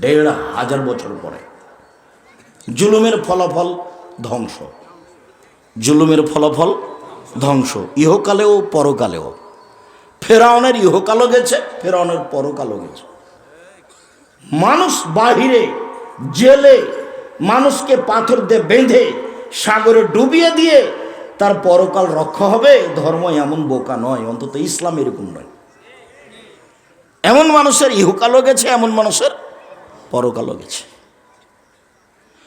দেড় হাজার বছর পরে। জুলুমের ফলাফল ধ্বংস। জুলুমের ফলাফল ধ্বংস। ইহকালেও পরকালেও। ফেরাউনের ইহকালও গেছে, ফেরাউনের পরকালও গেছে। মানুষ বাহিরে, জেলে মানুষকে পাথর দিয়ে বেঁধে, সাগরে ডুবিয়ে দিয়ে তার পরকাল রক্ষা হবে। ধর্ম এমন বোকা নয়, অন্তত ইসলাম এরকম নয়। এমন মানুষের ইহকালও গেছে, এমন মানুষের পরকালও গেছে।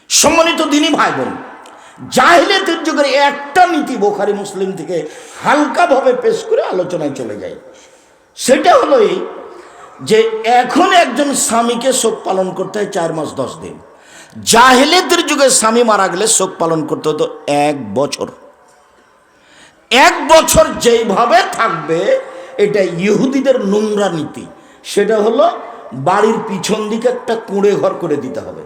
সম্মানিত দিনই ভাই বোন জাহিলিয়াতের যুগের একটা নীতি বোখারি মুসলিম থেকে হালকাভাবে পেশ করে আলোচনায় চলে যায়। সেটা হলো এই যে এখন একজন স্বামীকে শোক পালন করতে হয় চার মাস দশ দিন। জাহিলিয়াতের যুগে স্বামী মারা গেলে শোক পালন করতে হতো এক বছর। এক বছর যেইভাবে থাকবে, এটা ইহুদিদের নোংরা নীতি। সেটা হলো বাড়ির পিছন দিকে একটা কুঁড়ে ঘর করে দিতে হবে।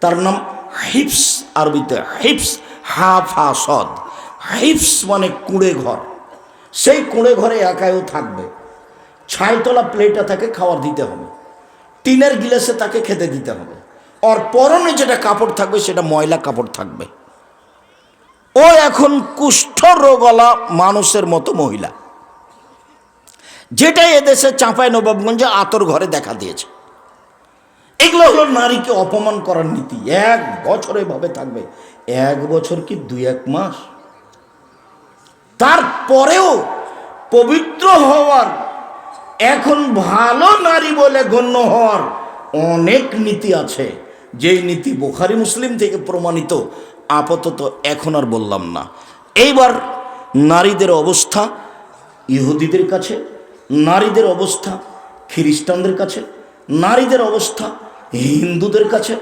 তার নাম হিপস, আরবিতে হিপস হা ফা সদ। হিপস মানে কুঁড়ে ঘর। সেই কুঁড়ে ঘরে একাইও থাকবে। ছাইতলা প্লেটে তাকে খাবার দিতে হবে। টিনের গিলাসে তাকে খেতে দিতে হবে। আর পরনে যেটা কাপড় থাকবে, সেটা ময়লা কাপড় থাকবে। ও এখন কুষ্ঠ রোগলা মানুষের মতো মহিলা। যেটা এদেশে চাঁপাই নবাবগঞ্জে আতর ঘরে দেখা দিয়েছে। এগুলো হলো নারীকে অপমান করার নীতি। এক বছর এভাবে থাকবে। এক বছর কি দুই এক মাস? তারপরেও পবিত্র হওয়ার, এখন ভালো নারী বলে গণ্য হওয়ার অনেক নীতি আছে। যেই নীতি বোখারি মুসলিম থেকে প্রমাণিত, আপাতত এখন আর বললাম না। এইবার নারীদের অবস্থা ইহুদিদের কাছে নারীদের অবস্থা খ্রিস্টানদের কাছে, নারীদের অবস্থা হিন্দুদের কাছে,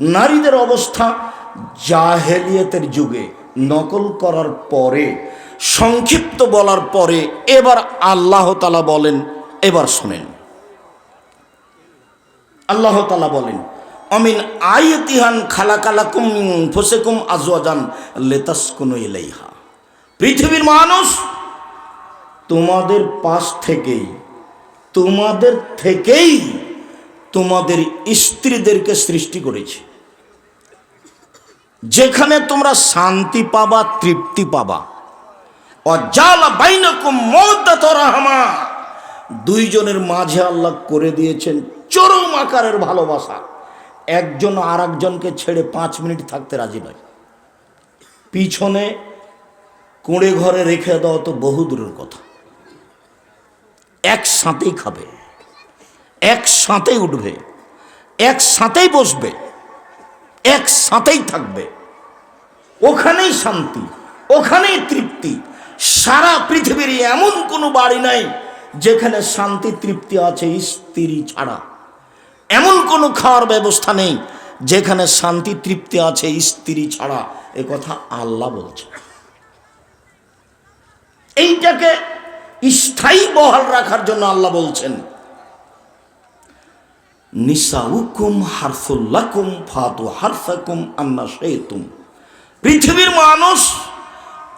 নারীদের অবস্থা জাহেলিয়তের যুগে নকল করার পরে, সংক্ষিপ্ত বলার পরে এবার আল্লাহ তালা বলেন, এবার শোনেন। আল্লাহ তালা বলেন, অমিন আয়তিহান খালাকালাকুম ফসেকুম আজওয়াজান লেতাসকুনু ইলাইহা। পৃথিবীর মানুষ তোমাদের পাশ থেকেই, তোমাদের থেকেই তোমাদের স্ত্রীদেরকে সৃষ্টি করেছে। যেখানে তোমরা শান্তি পাবা, তৃপ্তি পাবা। অজালা বাইনকুম দুইজনের মাঝে আল্লাহ করে দিয়েছেন চরম আকারের ভালোবাসা। একজন আর একজনকে ছেড়ে পাঁচ মিনিট থাকতে রাজি নয়। পিছনে কুঁড়ে ঘরে রেখে দেওয়া তো বহু দূরের কথা। একসাথেই খাবে, একসাথেই উঠবে, একসাথেই বসবে, একসাথেই থাকবে। ওখানেই শান্তি, ওখানেই তৃপ্তি। সারা পৃথিবীর এমন কোনো বাড়ি নাই যেখানে শান্তি, তৃপ্তি আছে স্ত্রী ছাড়া। এমন কোনো খাওয়ার ব্যবস্থা নেই যেখানে শান্তি, তৃপ্তি আছে স্ত্রী ছাড়া। এ কথা আল্লাহ বলছে এইটাকে স্থায়ী বহাল রাখার জন্য আল্লাহ বলছেন ফাতু হারফাকুম পৃথিবীর মানুষ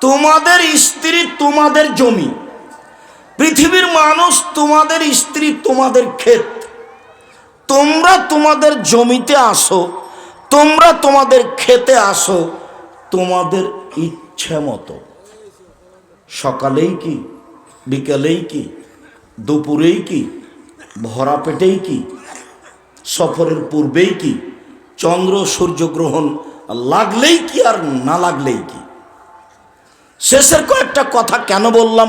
তোমাদের স্ত্রী তোমাদের জমি, পৃথিবীর মানুষ তোমাদের স্ত্রী তোমাদের ক্ষেত, তোমরা তোমাদের জমিতে আসো, তোমরা তোমাদের খেতে আসো, তোমাদের ইচ্ছে মতো। সকালেই কি বিকালেই কি, দুপুরেই কি, ভরা পেটেই কি, সফরের পূর্বেই কি, চন্দ্র সূর্যগ্রহণ লাগলেই কি আর না লাগলেই কি? শেষের কয়েকটা কথা কেন বললাম?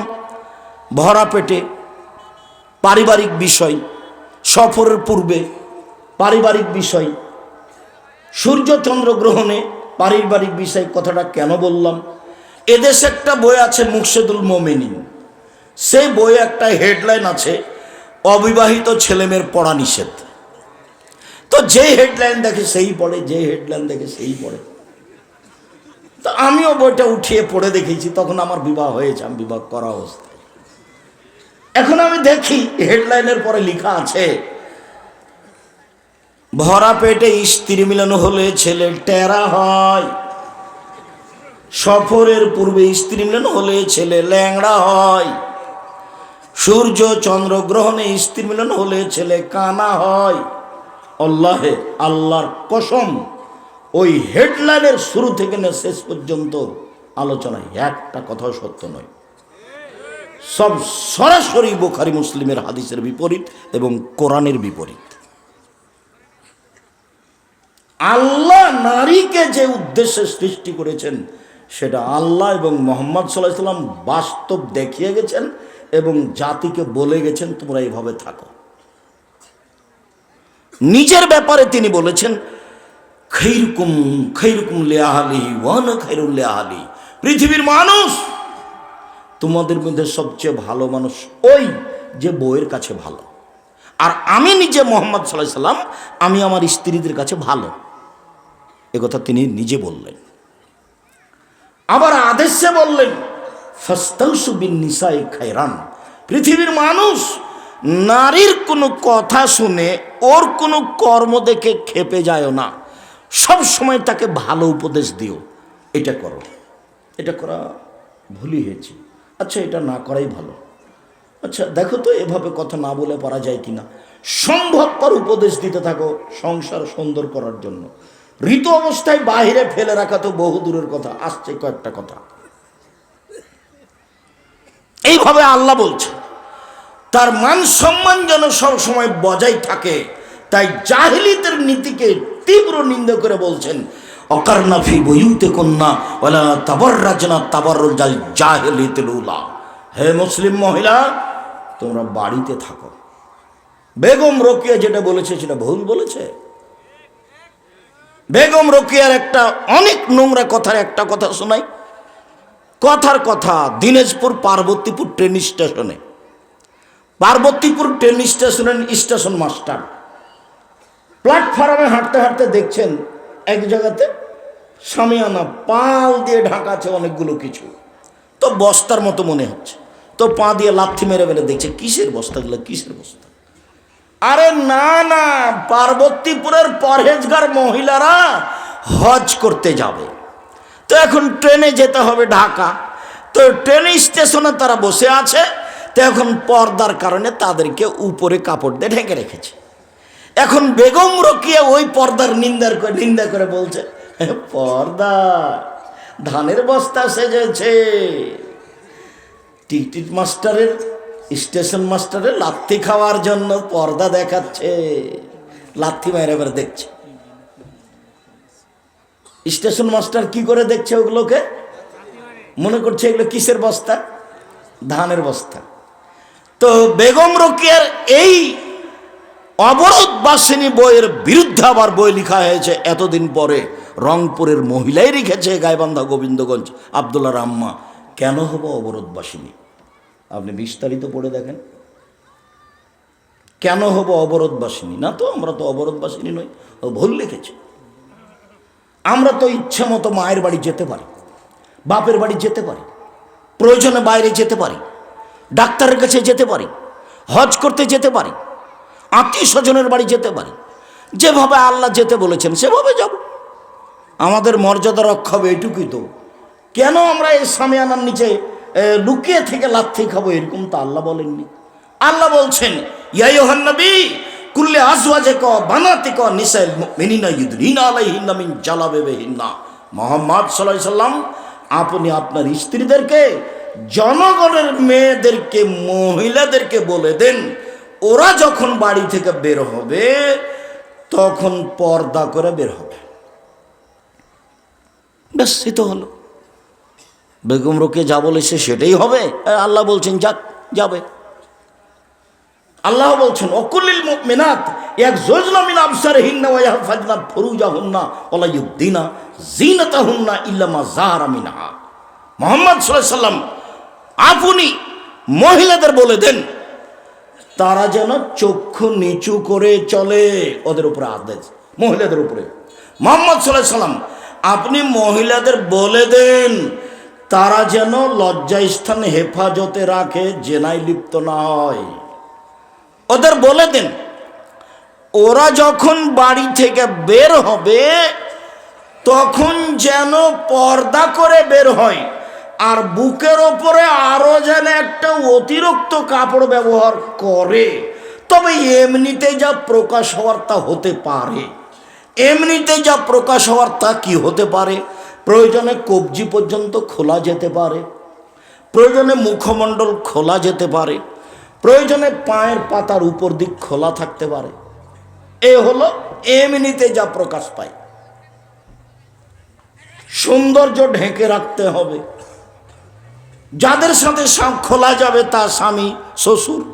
ভরা পেটে, পারিবারিক বিষয়, সফরের পূর্বে পারিবারিক বিষয়, সূর্য চন্দ্র গ্রহণে পারিবারিক বিষয় কথাটা কেন বললাম? এদেশে একটা বই আছে মুর্শেদুল মোমেনিন। সেই বইয়ে একটা হেডলাইন আছে, অবিবাহিত ছেলেমেয়ের পড়া নিষেধ। তো যে হেডলাইন দেখে সেই পড়ে যে হেডলাইন দেখে সেই পড়ে। তো আমিও বইটা উঠিয়ে পড়ে দেখেছি, তখন আমার বিবাহ হয়েছে, আমি বিবাহ করা অবস্থায়। এখন আমি দেখি, হেডলাইনের পরে লেখা আছে, ভরা পেটে স্ত্রী মিলন হলে ছেলে টেরা হয়। সফরের পূর্বে স্ত্রী মিলন হলে ছেলে ল্যাংড়া হয়। সূর্য চন্দ্র গ্রহণে স্ত্রী মিলন হলে ছেলে কানা হয়। আল্লাহে আল্লাহর কসম, ওই হেডলাইনের শুরু থেকে না শেষ পর্যন্ত আলোচনায় একটা কথাও সত্য নয়। সব সরাসরি বোখারি মুসলিমের হাদিসের বিপরীত এবং কোরআনের বিপরীত। আল্লাহ নারীকে যে উদ্দেশ্যে সৃষ্টি করেছেন, সেটা আল্লাহ এবং মোহাম্মদ সাল্লাহ সাল্লাম বাস্তব দেখিয়ে গেছেন। এবং জাতিকে বলে গেছেন, তোমরা এইভাবে থাকো। নিজের ব্যাপারে তিনি বলেছেন, খৈরকুম খৈরকুম লেহালি ওয়ান খৈরুল লেহালি পৃথিবীর মানুষ, তোমাদের মধ্যে সবচেয়ে ভালো মানুষ ওই যে বউয়ের কাছে ভালো। আর আমি নিজে মোহাম্মদ সাল্লাহ সাল্লাম, আমি আমার স্ত্রীদের কাছে ভালো। একথা তিনি নিজে বললেন। আবার আদেশে বললেন নিসাই খায়রান। পৃথিবীর মানুষ নারীর কোনো কথা শুনে ওর কোনো কর্ম দেখে খেপে যায় না। সব সময় তাকে ভালো উপদেশ দিও। এটা করো। এটা করা ভুলই হয়েছে। আচ্ছা এটা না করাই ভালো। আচ্ছা দেখো তো এভাবে কথা না বলে পারা যায় কিনা। সম্ভবপর উপদেশ দিতে থাকো সংসার সুন্দর করার জন্য। ঋতু অবস্থায় বাহিরে ফেলে রাখা তো বহু দূরের কথা, আসছে কয়েকটা কথা। এইভাবে আল্লাহ বলছে। তার মান সম্মান যেন সবসময় বজায় থাকে, তাই জাহিলিতের নীতিকে তীব্র নিন্দা করে বলছেন অকারনাফি বইউতে কন্যা ওলা তাবর রাজনা তাবর জাল জাহিলিতে লুলা হে মুসলিম মহিলা, তোমরা বাড়িতে থাকো। বেগম রকিয়া যেটা বলেছে, সেটা ভুল বলেছে? বেগম রকিয়ার একটা অনেক নোংরা কথার একটা কথা শোনাই। কথার কথা, দিনাজপুর পার্বতীপুর ট্রেন স্টেশনে পার্বতীপুর ট্রেন স্টেশনের স্টেশন মাস্টার প্ল্যাটফর্মে হাঁটতে হাঁটতে দেখছেন, এক জায়গাতে সামিয়ানা পাল দিয়ে ঢাকা আছে অনেকগুলো কিছু। তো বস্তার মতো মনে হচ্ছে। তো পা দিয়ে লাথি মেরে মেরে দেখছে, কিসের বস্তাগুলো কিসের বস্তা? আরে না না, পার্বতীপুরের পরহেজগার মহিলারা হজ করতে যাবে। তো এখন ট্রেনে যেতে হবে ঢাকা। তো ট্রেন স্টেশনে তারা বসে আছে তো এখন পর্দার কারণে তাদেরকে উপরে কাপড় দিয়ে ঢেকে রেখেছে। এখন বেগম রকিয়া ওই পর্দার নিন্দার করে নিন্দা করে বলছে "হে, পর্দা ধানের বস্তা সেজেছে। টিকটিক মাস্টারের স্টেশন মাস্টারের লাথি খাওয়ার জন্য পর্দা দেখাচ্ছে। মেরে এবার দেখছে। স্টেশন মাস্টার কি করে দেখছে ওগুলোকে? মনে করছে এগুলো কিসের বস্তা? ধানের বস্তা। তো বেগম রকিয়ার এই অবরোধ বাসিনী বইয়ের বিরুদ্ধে আবার বই লেখা হয়েছে এতদিন পরে। রংপুরের মহিলাই লিখেছে গাইবান্ধা গোবিন্দগঞ্জ আবদুল্লা রাম্মা। কেন হব অবরোধ বাসিনী আপনি বিস্তারিত পড়ে দেখেন। কেন হব অবরোধ বাসিনী না তো, আমরা তো অবরোধ বাসিনী নই ভুল লিখেছে। আমরা তো ইচ্ছে মতো মায়ের বাড়ি যেতে পারি, বাপের বাড়ি যেতে পারি, প্রয়োজনে বাইরে যেতে পারি, ডাক্তারের কাছে যেতে পারি, হজ করতে যেতে পারি আত্মীয় স্বজনের বাড়ি যেতে পারি, যেভাবে আল্লাহ যেতে বলেছেন সেভাবে যাব। আমাদের মর্যাদা রক্ষা হবে এটুকুই তো। কেন আমরা এই সামিয়ানার নিচে লুকিয়ে থেকে লাথি খাব এরকম তো আল্লাহ বলেননি। আল্লাহ বলছেন ইয়াই নবী কুল্লে আজওয়াজে ক, বানাতে ক, নিসাইল মিনিনা ইউদরিনা আলাইহিন্না মিন জালাবেহিন্না মোহাম্মদ আলাইহি সাল্লাম, আপনি আপনার স্ত্রীদেরকে, জনগণের মেয়েদেরকে, মহিলাদেরকে বলে দেন, ওরা যখন বাড়ি থেকে বের হবে, তখন পর্দা করে বের হবে। ব্যাস তো হলো। বেগম রোকে যা বলেছে সেটাই হবে। আল্লাহ বলছেন, যাক, যাবে। আল্লাহ বলছেন, অকুলিল মিনাত এক জজলা মিন আবসার হিন্না ওয়া ইয়াহফাজনা ফুরুজাহুন্না ওলা ইউদ্দিনা জিনাতাহুন্না ইল্লা মা যাহারা মিনহা। মুহাম্মদ সাল্লাল্লাহু আলাইহি সাল্লাম, আপনি মহিলাদের বলে দেন, তারা যেন চক্ষু নিচু করে চলে। ওদের উপরে আদেশ, মহিলাদের উপরে। মোহাম্মদ সাল্লাহ সাল্লাম, আপনি মহিলাদের বলে দেন, তারা যেন লজ্জাস্থান হেফাজতে রাখে, জেনায় লিপ্ত না হয়। ওদের বলে দেন, ওরা যখন বাড়ি থেকে বের হবে, তখন যেন পর্দা করে বের হয়, আর বুকের ওপরে আরও যেন একটা অতিরিক্ত কাপড় ব্যবহার করে। তবে এমনিতে যা প্রকাশ হওয়ার তা হতে পারে। এমনিতে যা প্রকাশ হওয়ার তা কি হতে পারে? প্রয়োজনে কবজি পর্যন্ত খোলা যেতে পারে। প্রয়োজনে মুখমণ্ডল খোলা যেতে পারে। প্রয়োজনে পায়ের পাতার উপর দিক খোলা থাকতে পারে। এ হলো এমনিতে যা প্রকাশ পায়। সৌন্দর্য ঢেকে রাখতে হবে। যাদের সাথে খোলা যাবে তা স্বামী, শ্বশুর,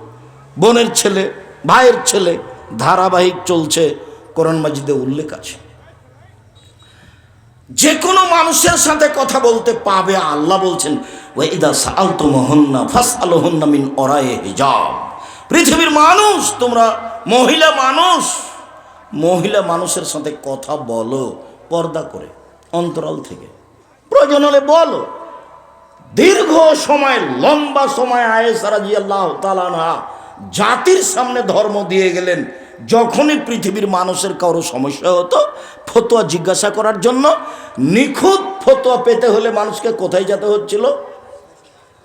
বোনের ছেলে, ভাইয়ের ছেলে, ধারাবাহিক চলছে, কোরআন মাজিদে উল্লেখ আছে। যে কোনো মানুষের সাথে কথা বলতে পাবে, আল্লাহ বলছেন ওয়াইদা সাআলতু মুহুন্না ফাসআলুহুন্না মিন ওরায়ে হিজাব। পৃথিবীর মানুষ, তোমরা মহিলা মানুষ, মহিলা মানুষের সাথে কথা বলো, পর্দা করে, অন্তরাল থেকে। প্রয়োজন হলে বলো। দীর্ঘ সময়, লম্বা সময় আয়েসারা জি আল্লাহ তালানা জাতির সামনে ধর্ম দিয়ে গেলেন। যখনই পৃথিবীর মানুষের কারও সমস্যা হতো, ফতোয়া জিজ্ঞাসা করার জন্য নিখুঁত ফতোয়া পেতে হলে মানুষকে কোথায় যেতে হচ্ছিল?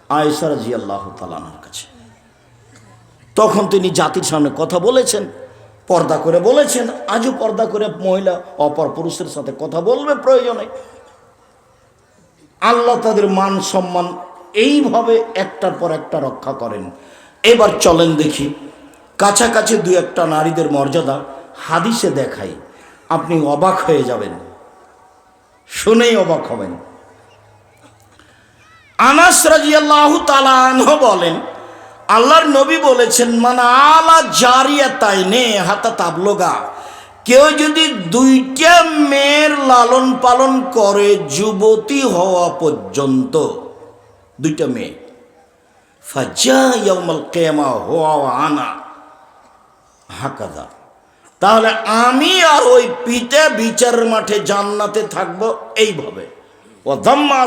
আয়েসারা জি আল্লাহ তালানার কাছে। তখন তিনি জাতির সামনে কথা বলেছেন, পর্দা করে বলেছেন, আজও পর্দা করে মহিলা অপর পুরুষের সাথে কথা বলবে প্রয়োজনে। আল্লাহ তাদের মান সম্মান এইভাবে একটার পর একটা রক্ষা করেন। এবার চলেন দেখি, কাছাকাছি দু একটা নারীদের মর্যাদা হাদিসে দেখাই। আপনি অবাক হয়ে যাবেন, শুনেই অবাক হবেন। আনাস রাজিয়াল্লাহ বলেন, আল্লাহর নবী বলেছেন মানে আলা জারিয়া তাই নে হাতা তাবলোগা। কেউ যদি দুইটা মেয়ের লালন পালন করে যুবতী হওয়া পর্যন্ত, দুইটা মেয়ে কেমা হওয়া আনা। হাকাদা তাহলে আমি আর ওই পিতা বিচারের মাঠে জান্নাতে থাকব এইভাবে। ও দম্মা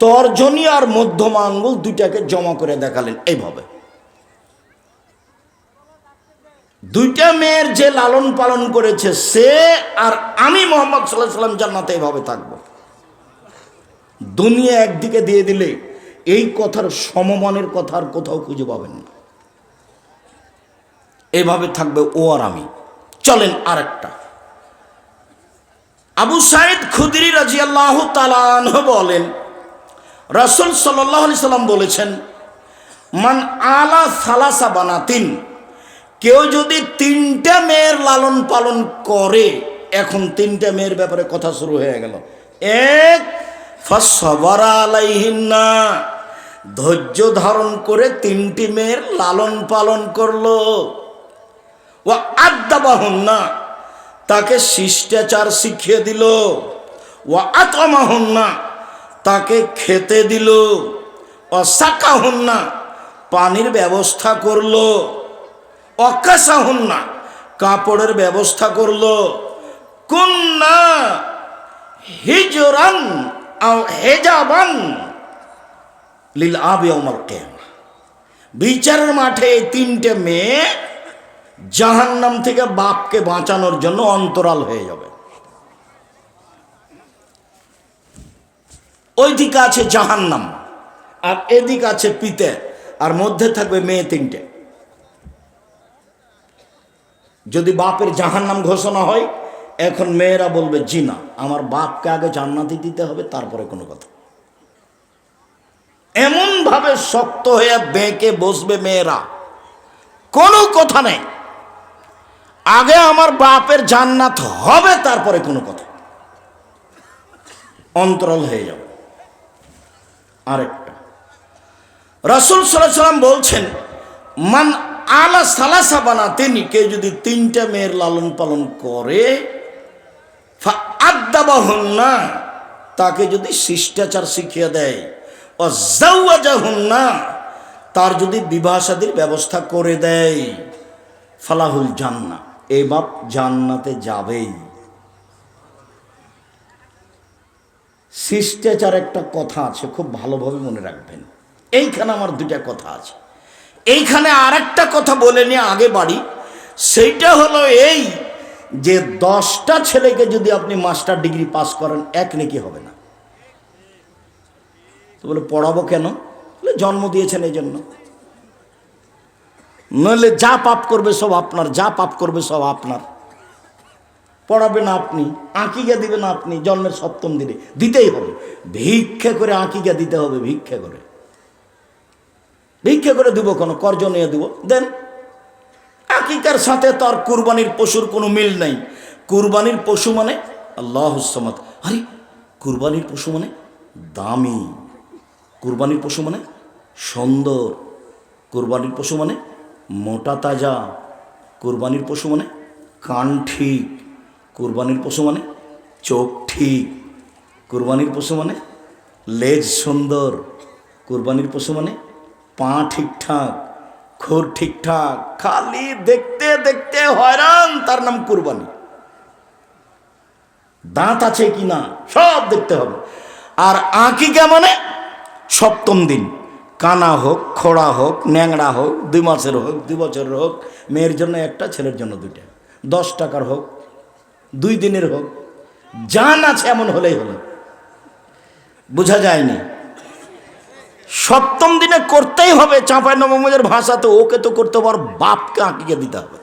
তর্জনী আর মধ্যমা আঙ্গুল দুইটাকে জমা করে দেখালেন এইভাবে। দুইটা মেয়ের যে লালন পালন করেছে সে আর আমি মোহাম্মদ সাল্লাহ সাল্লাম জান্নাতে এইভাবে থাকব। দুনিয়া একদিকে দিয়ে দিলে এই কথার সমমানের কথা আর কোথাও খুঁজে পাবেন না। এভাবে থাকবে ও আর আমি। চলেন আর একটা আবু সাইদ খুদরি রাজি আল্লাহ তালাহ বলেন রাসুল সাল্লাম বলেছেন, মান আলা সালাসা বানাতিন, কেউ যদি তিনটা মেয়ের লালন পালন করে, এখন তিনটা মেয়ের ব্যাপারে কথা শুরু হয়ে গেল। এক ফসবরা ধৈর্য ধারণ করে তিনটি মেয়ের লালন পালন করল। ও আদাবাহন না তাকে শিষ্টাচার শিখিয়ে দিল। ও আতমাহন না তাকে খেতে দিল। ও সাকাহন না পানির ব্যবস্থা করল। অকাশাহন না কাপড়ের ব্যবস্থা করল। কুন্না হিজরান হেজাবান লীল আবে অমর বিচারের মাঠে এই তিনটে মেয়ে জাহান্নাম থেকে বাপকে বাঁচানোর জন্য অন্তরাল হয়ে যাবে। ওই দিকে আছে জাহান্নাম, আর এদিক আছে পিতে, আর মধ্যে থাকবে মেয়ে তিনটে। যদি বাপের জাহান্নাম ঘোষণা হয়, এখন মেয়েরা বলবে, জি না, আমার বাপকে আগে জান্নাতি দিতে হবে, তারপরে কোনো কথা। এমন ভাবে শক্ত হয়ে বেঁকে বসবে মেয়েরা। কোনো কথা নেই। আগে আমার বাপের জান্নাত হবে, তারপরে কোনো কথা। অন্তরাল হয়ে যাবে আরেকটা। রাসুল সাল্লাম বলছেন, মান আলা সালাসা বানা তিনি কেউ যদি তিনটা মেয়ের লালন পালন করে না তাকে যদি শিষ্টাচার শিখিয়ে দেয় না তার যদি বিবাহ শাদীর ব্যবস্থা করে দেয়, ফালাহুল জান্না এই বাপ জান্নাতে যাবেই। শিষ্টাচার একটা কথা আছে, খুব ভালোভাবে মনে রাখবেন। এইখানে আমার দুটা কথা আছে। এইখানে আর একটা কথা বলে নিয়ে আগে বাড়ি। সেইটা হলো এই যে দশটা ছেলেকে যদি আপনি মাস্টার ডিগ্রি পাস করেন, এক নাকি হবে না। তো বলে, পড়াবো কেন? বলে, জন্ম দিয়েছেন এই জন্য নইলে যা পাপ করবে সব আপনার, যা পাপ করবে সব আপনার। পড়াবেন আপনি, আঁকিকা দিবেন আপনি জন্মের সপ্তম দিনে। দিতেই হবে। ভিক্ষে করে আঁকিকা দিতে হবে, ভিক্ষে করে। ভিক্ষে করে দিব কোনো, কর্জ নিয়ে দিব। দেন, আকিকার সাথে তার কুরবানির পশুর কোনো মিল নেই। কুরবানির পশু মানে আল্লাহ হুসমাত আরে, কুরবানির পশু মানে দামি। কুরবানির পশু মানে সুন্দর। কুরবানির পশু মানে মোটা তাজা। কুরবানির পশু মানে কান ঠিক। কুরবানির পশু মানে? চোখ ঠিক। কুরবানির পশু মানে? লেজ সুন্দর। কুরবানির পশু মানে? পা ঠিকঠাক, খোর ঠিকঠাক। খালি দেখতে দেখতে হয়রান, তার নাম কুরবানি। দাঁত আছে কি না? সব দেখতে হবে। আর আঁকি আঁকিকা মানে? সপ্তম দিন। কানা হোক, খোড়া হোক, ন্যাংড়া হোক, দুই মাসের হোক, দুই বছরের হোক, মেয়ের জন্য একটা, ছেলের জন্য দুইটা। দশ টাকার হোক দুই দিনের হোক, জান আছে এমন হলেই হলো। বোঝা যায়নি। সপ্তম দিনে করতেই হবে, চাঁপাই নবমের ভাষাতে ওকে তো করতে পার বাপকে আঁকিকে দিতে হবে।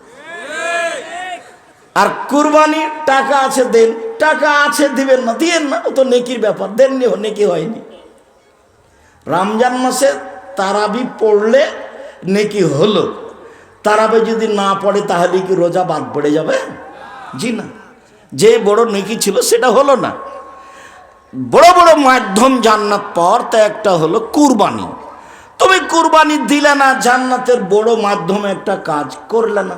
আর কুরবানি, টাকা আছে দেন, টাকা আছে দিবেন না, দিয়েন না, ও তো নেকির ব্যাপার, দেননি নেকি হয়নি। রমজান মাসে তারাবি পড়লে নেকি হলো। তারাবি যদি না পড়ে, তাহলে কি রোজা বাদ পড়ে যাবে? জি না। যে বড় নেকি ছিল সেটা হলো না। বড় বড় মাধ্যম জান্নাত পর তা একটা হলো কুরবানি। তুমি কুরবানি দিলে না, জান্নাতের বড় মাধ্যমে একটা কাজ করলে না।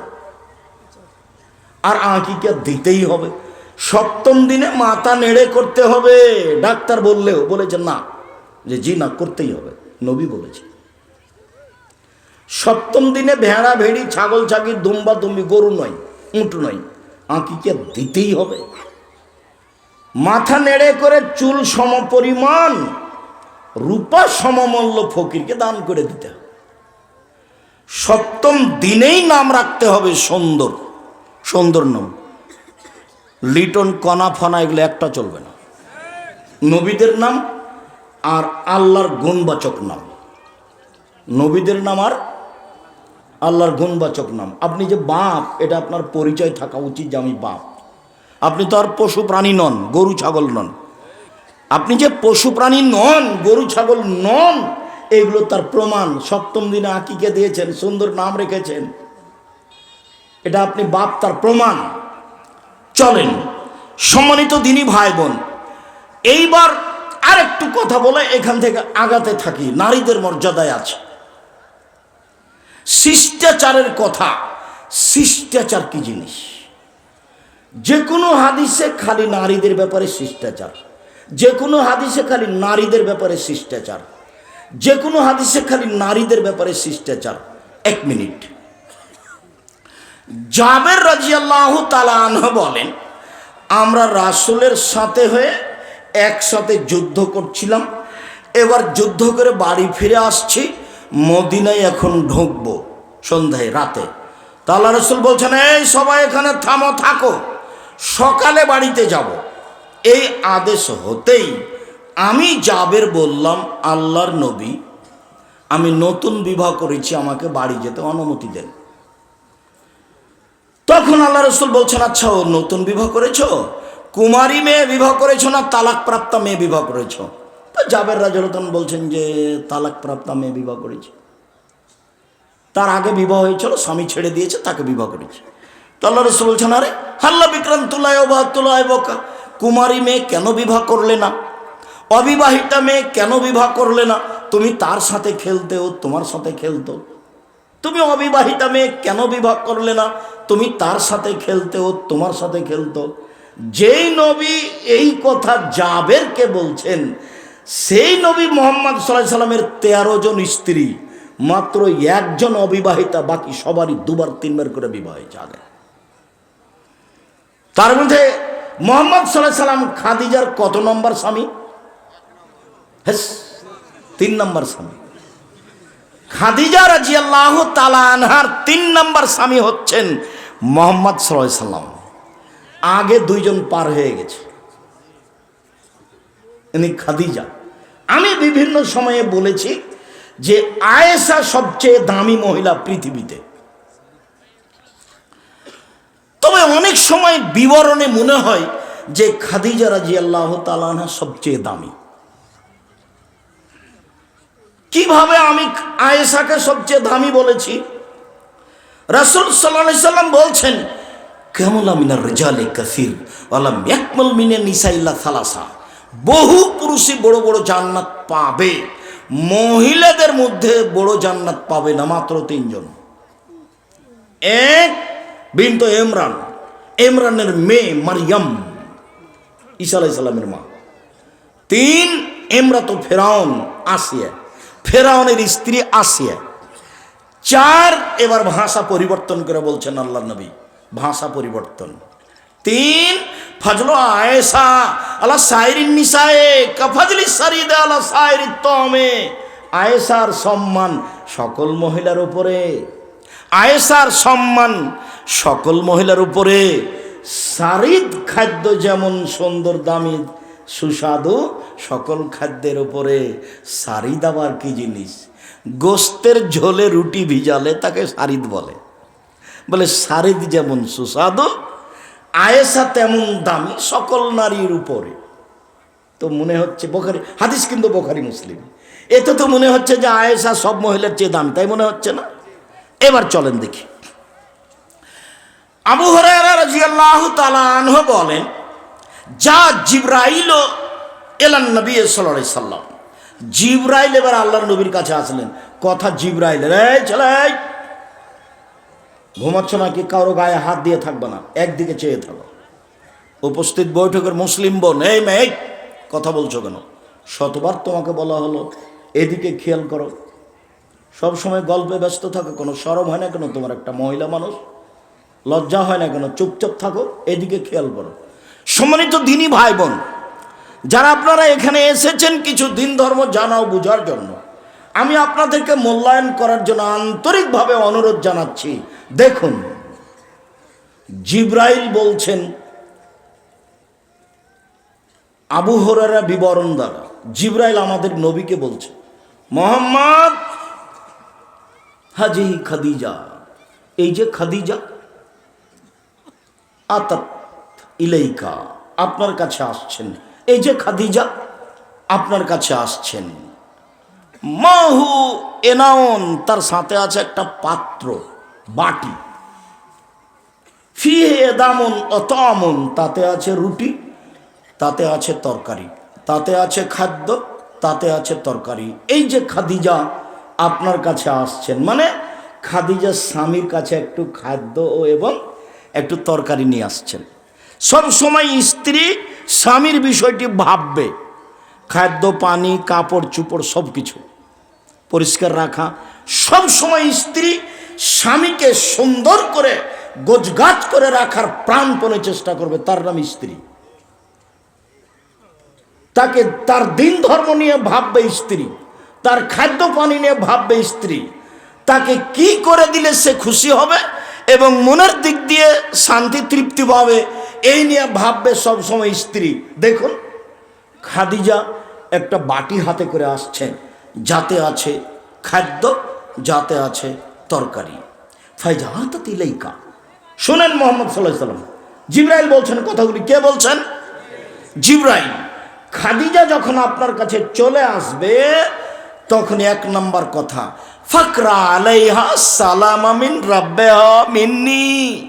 আর আঁকিকে দিতেই হবে। সপ্তম দিনে মাথা নেড়ে করতে হবে। ডাক্তার বললেও, বলেছে না, যে জি না, করতেই হবে। নবী বলেছে। সপ্তম দিনে ভেড়া ভেড়ি ছাগল ছাগি দুম্বা দুম্বি, গরু নয়, উঁট নয়। আঁকিকে দিতেই হবে। মাথা নেড়ে করে চুল সম পরিমাণ রূপা সমমূল্য ফকিরকে দান করে দিতে হবে। সপ্তম দিনেই নাম রাখতে হবে সুন্দর সুন্দর নাম লিটন, কণা ফনা এগুলো একটা চলবে না। নবীদের নাম আর আল্লাহর গুণবাচক নাম। নবীদের নাম আর আল্লাহর গুণবাচক নাম। আপনি যে বাপ, এটা আপনার পরিচয় থাকা উচিত যে আমি বাপ। আপনি তো আর পশু প্রাণী নন, গরু ছাগল নন। আপনি যে পশু প্রাণী নন, গরু ছাগল নন, এগুলো তার প্রমাণ। সপ্তম দিনে আঁকিকে দিয়েছেন, সুন্দর নাম রেখেছেন। এটা আপনি বাপ তার প্রমাণ। চলেন, সম্মানিত দিনই ভাই বোন এইবার আর একটু কথা বলে এখান থেকে আগাতে থাকি। নারীদের মর্যাদায় আছে। শিষ্টাচারের কথা। শিষ্টাচার কি জিনিস? যে কোনো হাদিসে খালি নারীদের ব্যাপারে শিষ্টাচার যে কোনো হাদিসে খালি নারীদের ব্যাপারে শিষ্টাচার যে কোনো হাদিসে খালি নারীদের ব্যাপারে শিষ্টাচার। এক মিনিট। জাবের রাজিয়াল্লাহ তালাহ বলেন, আমরা রাসুলের সাথে হয়ে একসাথে যুদ্ধ করছিলাম, এবার যুদ্ধ করে বাড়ি ফিরে আসছি, মদিনায় এখন ঢুকবো। সন্ধ্যায়, রাতে। তাল্লা রসুল বলছেন, এই সবাই এখানে থামো, থাকো। সকালে বাড়িতে যাব। এই আদেশ হতেই আমি জাবের বললাম, আল্লাহর নবী, আমি নতুন বিবাহ করেছি, আমাকে বাড়ি যেতে অনুমতি দেন। তখন আল্লাহ রসুল বলছেন আচ্ছা ও নতুন বিবাহ করেছ? কুমারী মেয়ে বিবাহ করেছ না তালাক প্রাপ্তা মেয়ে বিবাহ করেছ? তো জাবের রাজরতন বলছেন যে তালাক প্রাপ্তা মেয়ে বিবাহ করেছে। তার আগে বিবাহ হয়েছিল, স্বামী ছেড়ে দিয়েছে, তাকে বিবাহ করেছে। তো আল্লাহ রসুল বলছেন, আরে, হাল্লা বিক্রান্ত কুমারী মেয়ে কেন বিবাহ করলে না? অবিবাহিতা মেয়ে কেন বিবাহ করলে না? তুমি তার সাথে খেলতেও, তোমার সাথে খেলতো তুমি অবিবাহিতা মেয়ে কেন বিবাহ করলে না? তুমি তার সাথে খেলতেও, তোমার সাথে খেলতো যেই নবী এই কথা জাবেরকে বলছেন, সেই নবী মোহাম্মদ সাল্লাহ সাল্লামের তেরো জন স্ত্রী মাত্র একজন অবিবাহিতা বাকি সবারই দুবার তিনবার করে বিবাহ আগে তার মধ্যে মোহাম্মদ সাল্লাম খাদিজার কত নম্বর স্বামী? তিন নম্বর স্বামী। খাদিজা রাজি আল্লাহ আনহার তিন নম্বর স্বামী হচ্ছেন মোহাম্মদ সাল্লাম। আগে দুইজন পার হয়ে গেছে। খাদিজা। আমি বিভিন্ন সময়ে বলেছি যে আয়েশা সবচেয়ে দামি মহিলা পৃথিবীতে। তবে অনেক সময় বিবরণে মনে হয় যে খাদিজা রাজি আল্লাহ তালানা সবচেয়ে দামি। কীভাবে আমি আয়েশাকে সবচেয়ে দামি বলেছি? রাসুল সাল্লাহ সাল্লাম বলছেন কেমন মিনে বহু পুরুষই বড় বড় জান্নাত পাবে। মহিলাদের মধ্যে বড় জান্নাত পাবে না মাত্র তিনজন। এক বিন্ত এমরান এমরানের মেয়ে মারিয়াম, ঈসা আলাইসাল্লামের মা। তিন এমরাত ফেরাউন, আসিয়া। ফেরাউনের স্ত্রী আসিয়া। চার এবার ভাষা পরিবর্তন করে বলছেন আল্লাহ নবী, ভাষা পরিবর্তন। তিন ফজল আয়েশা আল্লাহ সাইরিন নিসায়ে কাফাজলি সারিদ আলা সাইরি তমে আয়েশার সম্মান সকল মহিলার উপরে। আয়েশার সম্মান সকল মহিলার উপরে। সারিদ খাদ্য যেমন সুন্দর, দামি, সুস্বাদু সকল খাদ্যের উপরে। সারিদ আবার কি জিনিস? গোস্তের ঝোলে রুটি ভিজালে তাকে সারিদ বলে। বলে সারিদ যেমন সুস্বাদু আয়েসা তেমন দামি সকল নারীর উপরে। তো মনে হচ্ছে বোখারি, হাদিস কিন্তু বোখারি মুসলিম। এতে তো মনে হচ্ছে যে আয়েসা সব মহিলার চেয়ে দামি, তাই মনে হচ্ছে না? এবার চলেন দেখি। আবু আনহু বলেন, যা জিব্রাইল এলান নবী সাল্লাল্লাহু সাল্লাম জিব্রাইল এবার আল্লাহর নবীর কাছে আসলেন। কথা জিব্রাইল রে চলে ঘুমাচ্ছ নাকি কারও গায়ে হাত দিয়ে থাকবে না? একদিকে চেয়ে থাকো। উপস্থিত বৈঠকের মুসলিম বোন, এই মেয়ে, কথা বলছো কেন? শতবার তোমাকে বলা হলো, এদিকে খেয়াল করো। সব সময় গল্পে ব্যস্ত থাকো, কোনো সরম হয় না কেন? তোমার একটা মহিলা মানুষ। লজ্জা হয় না কেন? চুপচাপ থাকো, এদিকে খেয়াল করো। সম্মানিত দিনী ভাই বোন, যারা আপনারা এখানে এসেছেন, কিছু দিন ধর্ম জানাও বোঝার জন্য। আমি আপনাদেরকে মূল্যায়ন করার জন্য আন্তরিকভাবে অনুরোধ জানাচ্ছি। দেখুন, জিব্রাইল বলছেন, আবু হরারা বিবরণ দ্বারা, জিব্রাইল আমাদের নবীকে বলছে, মোহাম্মদ হাজি খাদিজা। এই যে খাদিজা, আতাত ইলেইকা, আপনার কাছে আসছেন। এই যে খাদিজা, আপনার কাছে আসছেন। মাহু এনাউন, তার সাথে আছে একটা পাত্র, বাটি। ফিহে দামন অতমন, তাতে আছে রুটি, তাতে আছে তরকারি, তাতে আছে খাদ্য, তাতে আছে তরকারি। এই যে খাদিজা আপনার কাছে আসছেন মানে খাদিজা স্বামীর কাছে একটু খাদ্য এবং একটু তরকারি নিয়ে আসছেন। সব সময় স্ত্রী স্বামীর বিষয়টি ভাববে। খাদ্য, পানি, কাপড়, চুপড় সব কিছু পরিষ্কার রাখা। সব সময় স্ত্রী স্বামীকে সুন্দর করে গোছগাছ করে রাখার প্রাণপণে চেষ্টা করবে, তার নাম স্ত্রী। তাকে তার দিন ধর্ম নিয়ে ভাববে স্ত্রী, তার খাদ্য পানি নিয়ে ভাববে স্ত্রী। তাকে কি করে দিলে সে খুশি হবে এবং মনের দিক দিয়ে শান্তি তৃপ্তি পাবে, এই নিয়ে ভাববে সবসময় স্ত্রী। দেখুন, খাদিজা একটা বাটি হাতে করে আসছেন। যাতে আছে খাদ্য, যাতে আছে তরকারি। ফাইজা হাতা তিলাইকা শোনেন মোহাম্মদ সাল্লাহ সাল্লাম। জিব্রাইল বলছেন কথাগুলি কে বলছেন? জিব্রাইল। খাদিজা যখন আপনার কাছে চলে আসবে, তখন এক নম্বর কথা, ফাকরা আলাইহা সালাম আমিন রাব্বে মিন্নি।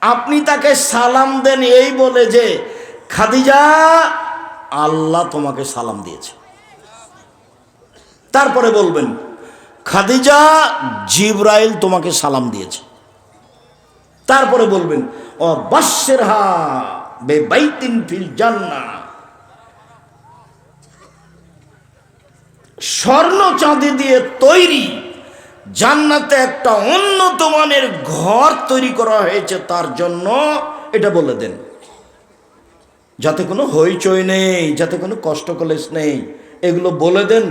আপনি তাকে সালাম দেন এই বলে যে, খাদিজা, আল্লাহ তোমাকে সালাম দিয়েছে। তারপরে বলবেন, খাদিজা জিব্রাইল তোমাকে সালাম দিয়েছে। তারপরে বলবেন, ও বাসের হা বে বাইতিন ফিল জান্না। স্বর্ণ চাঁদি দিয়ে তৈরি জান্নাতে একটা উন্নত মানের ঘর তৈরি করা হয়েছে তার জন্য এটা বলে দেন। যাতে কোনো হইচই নেই, যাতে কোনো কষ্ট কলেস নেই, এগুলো বলে দেন।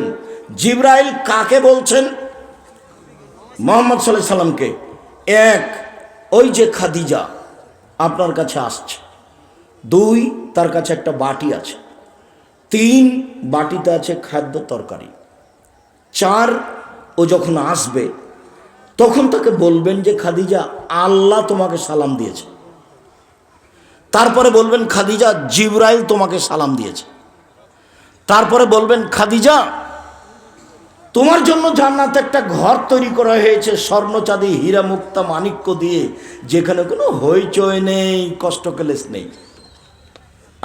জিব্রাইল কাকে বলছেন? মোহাম্মদ সাল্লাহ সাল্লামকে। এক, ওই যে খাদিজা আপনার কাছে আসছে। দুই, তার কাছে একটা বাটি আছে। তিন, বাটিতে আছে খাদ্য তরকারি। চার, ও যখন আসবে, তখন তাকে বলবেন যে, খাদিজা, আল্লাহ তোমাকে সালাম দিয়েছে। তারপরে বলবেন, খাদিজা, জিব্রাইল তোমাকে সালাম দিয়েছে। তারপরে বলবেন, খাদিজা তোমার জন্য জান্নাতে একটা ঘর তৈরি করা হয়েছে স্বর্ণ চাঁদি হীরা মুক্তা মাণিক্য দিয়ে, যেখানে কোনো হইচই নেই, কষ্ট কেলেস নেই।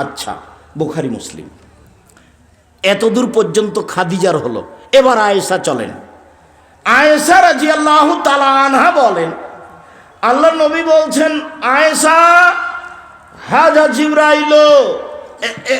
আচ্ছা বোখারি মুসলিম। এতদূর পর্যন্ত খাদিজার হলো। এবার আয়েশা চলেন। আয়েশা রাজি আল্লাহ আনহা বলেন, আল্লাহ নবী বলছেন, আয়েশা, হাজা জিব্রাইল